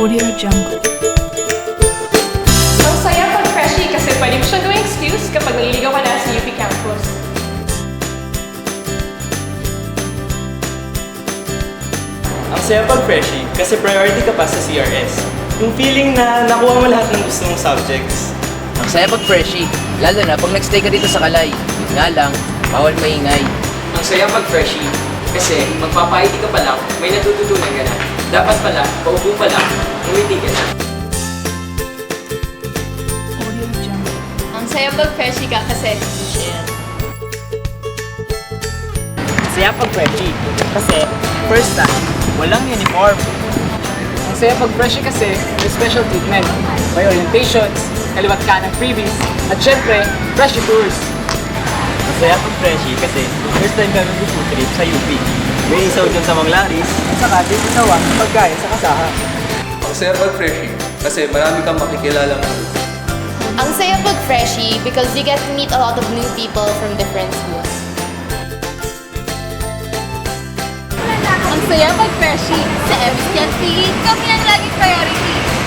Jungle. Ang saya pag freshie kasi pwede mo siyang gawing excuse kapag naliligaw ka na sa UP campus. Ang saya pag freshie kasi priority ka pa sa CRS. Yung feeling na nakuha mo lahat ng gusto mong subjects. Ang saya pag freshie, lalo na pag nagstay ka dito sa Kalay. Yun nga lang, bawal maingay. Ang saya pag freshie kasi magpapa-ID ka pa lang, may natututunan ka na. Dapat pala, paupo pa lang, umiti ka na. Ang saya pag freshie ka kasi share. Saya pag freshie kasi first time, walang uniform. Ang saya pag freshie kasi may special treatment. May orientations, kaliwat ka ng freebies, at syempre, freshie tours. Masaya pag freshie kasi first time kami mag trip sa UP. May isaw dyan sa Manglaris. Saka, di ginawa pagkain sa kasaha. Ang saya pag freshie kasi marami kang makikilala ng Ang saya pag freshie because you get to meet a lot of new people from different schools. Ang saya pag freshie. Sa FCNP, kami ang laging priority.